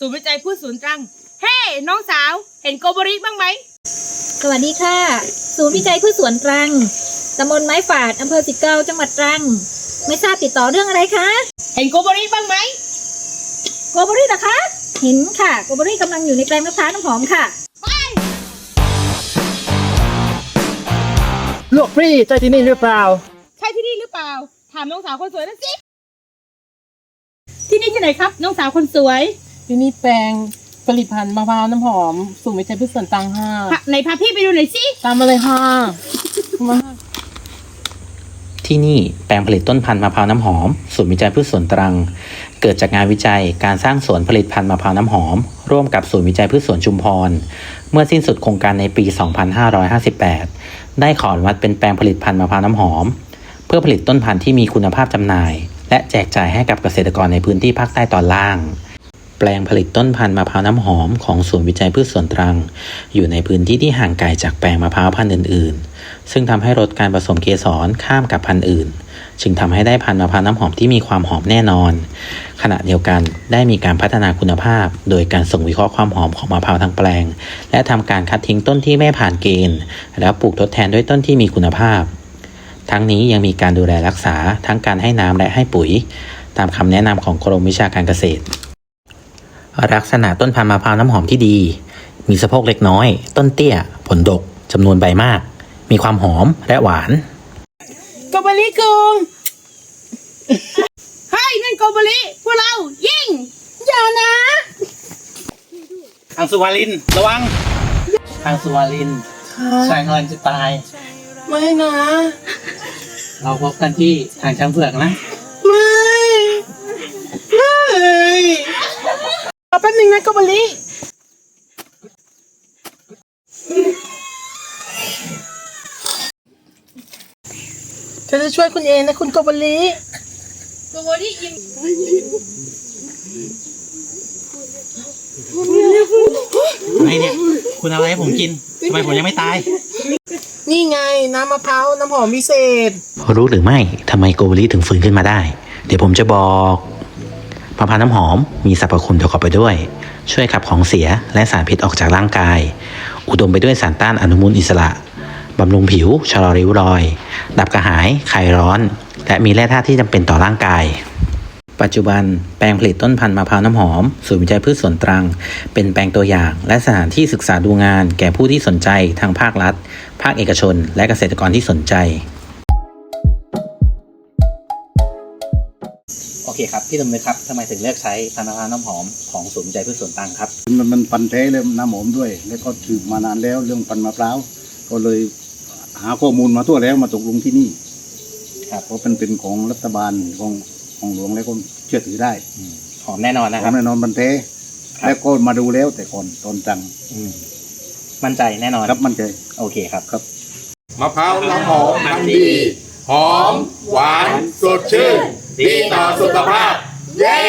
จัยพืชสวนตรัง เฮ้น้องสาว เห็นโกโบริบ้างไหม สวัสดีค่ะ ศูนย์วิจัยพืชสวนตรัง ตำบลไม้ฝาด อำเภอสิเกาจังหวัดตรัง ไม่ทราบติดต่อเรื่องอะไรคะ เห็นโกโบริบ้างไหม โกโบรี่นะคะ เห็นค่ะ โกโบรี่กำลังอยู่ในแปลงมะพร้าวน้ำหอมค่ะลูกพี่ใช่ที่นี่หรือเปล่า ใช่ที่นี่หรือเปล่า ถามน้องสาวคนสวยนั่นสิ ที่นี่ที่ไหนครับ น้องสาวคนสวย ที่นี่แปลงผลิตภัณฑ์มะพร้าวน้ำหอม สูตรวิจัยพืชส่วนตังห้าพะไหนพาพี่ไปดูหน่อยสิตามมาเลยค่ะมาที่นี่แปลงผลิตต้นพันธุ์มะพร้าวน้ำหอมศูนย์วิจัยพืชสวนตรัง เกิดจากงานวิจัยการสร้างสวนผลิตพันธุ์มะพร้าวน้ำหอม ร่วมกับศูนย์วิจัยพืชสวนชุมพร เมื่อสิ้นสุดโครงการในปี 2558 ได้ขออนุมัติเป็นแปลงผลิตพันธุ์มะพร้าวน้ำหอม เพื่อผลิตต้นพันธุ์ที่มีคุณภาพจำหน่าย และแจกจ่ายให้กับเกษตรกรในพื้นที่ภาคใต้ตอนล่าง แปลงผลิตต้นพันธุ์มะพร้าวน้ำหอมของศูนย์วิจัยพืชสวนตรัง อยู่ในพื้นที่ที่ห่างไกลจากแปลงมะพร้าวพันธุ์อื่น ๆ ซึ่งทำให้ลดการผสมเกสรข้ามกับพันธุ์อื่น จึงทำให้ได้พันธุ์มะพร้าวน้ำหอมที่มีความหอมแน่นอน ขณะเดียวกันได้มีการพัฒนาคุณภาพ โดยการส่งวิเคราะห์ความหอมของมะพร้าวทั้งแปลง และทำการคัดทิ้งต้นที่ไม่ผ่านเกณฑ์ แล้วปลูกทดแทนด้วยต้นที่มีคุณภาพ ทั้งนี้ยังมีการดูแลรักษาทั้งการให้น้ำและให้ปุ๋ย ตามคำแนะนำของกรมวิชาการเกษตร ลักษณะต้นพันธุ์มะพร้าวน้ำหอมที่ดี มีสะโพกเล็กน้อย ต้นเตี้ย ผลดกจำนวนใบมาก มีความหอมและหวานโกโบริกุงเฮ้ยนั่นโกโบริพวกเรายิงอย่านะทางสุวารินระวังทางสุวารินชายกำลังจะตาย ไม่นะ เราพบกันที่ทางช้างเผือกนะ ไม่ไม่ รอแป๊บนึงนะโกบลิฉันจะช่วยคุณเองนะคุณโกบลิโกโบริยิงไงเนี่ย คุณเอาอะไรให้ผมกินทำไมผมยังไม่ตาย นี่ไงน้ำมะพร้าวน้ำหอมพิเศษ รู้หรือไม่ทำไมโกโบริถึงฟื้นขึ้นมาได้ เดี๋ยวผมจะบอก มะพร้าวน้ำหอมมีสรรพคุณประกอบไปด้วย ช่วยขับของเสียและสารพิษออกจากร่างกาย อุดมไปด้วยสารต้านอนุมูลอิสระบำรุงผิวชะลอริ้วรอย ดับกระหาย คลายร้อน และมีแร่ธาตุที่จำเป็นต่อร่างกาย ปัจจุบันแปลงผลิตต้นพันธุ์มะพร้าวน้ำหอม ศูนย์วิจัยพืชสวนตรัง เป็นแปลงตัวอย่าง และสถานที่ศึกษาดูงาน แก่ผู้ที่สนใจทางภาครัฐ ภาคเอกชน และเกษตรกรที่สนใจ โอเคครับ พี่ดำเนินครับทำไมถึงเลือกใช้พันธุ์มะพร้าวน้ำหอมของศูนย์วิจัยพืชสวนตรังครับ มันมันปันแท้เลยน้ำหอมด้วย แล้วก็สืบมานานแล้วเรื่องพันธุ์มะพร้าวก็เลยหาข้อมูลมาทั่วแล้วมาตกลงที่นี่ครับ เพราะเป็นเป็นของรัฐบาลของของหลวงแล้วก็เชื่อถือได้หอมแน่นอนนะขคอรับงแน่นอนมันแท้ครับ แล้วก็มาดูแล้วแต่ก่อนตอนจังอืมมั่นใจแน่นอนครับมั่นใจ โอเคครับครับ มะพร้าวน้ำหอมพันธุ์ดี หอม หวาน สดชื่น ดีต่อสุขภาพ เย้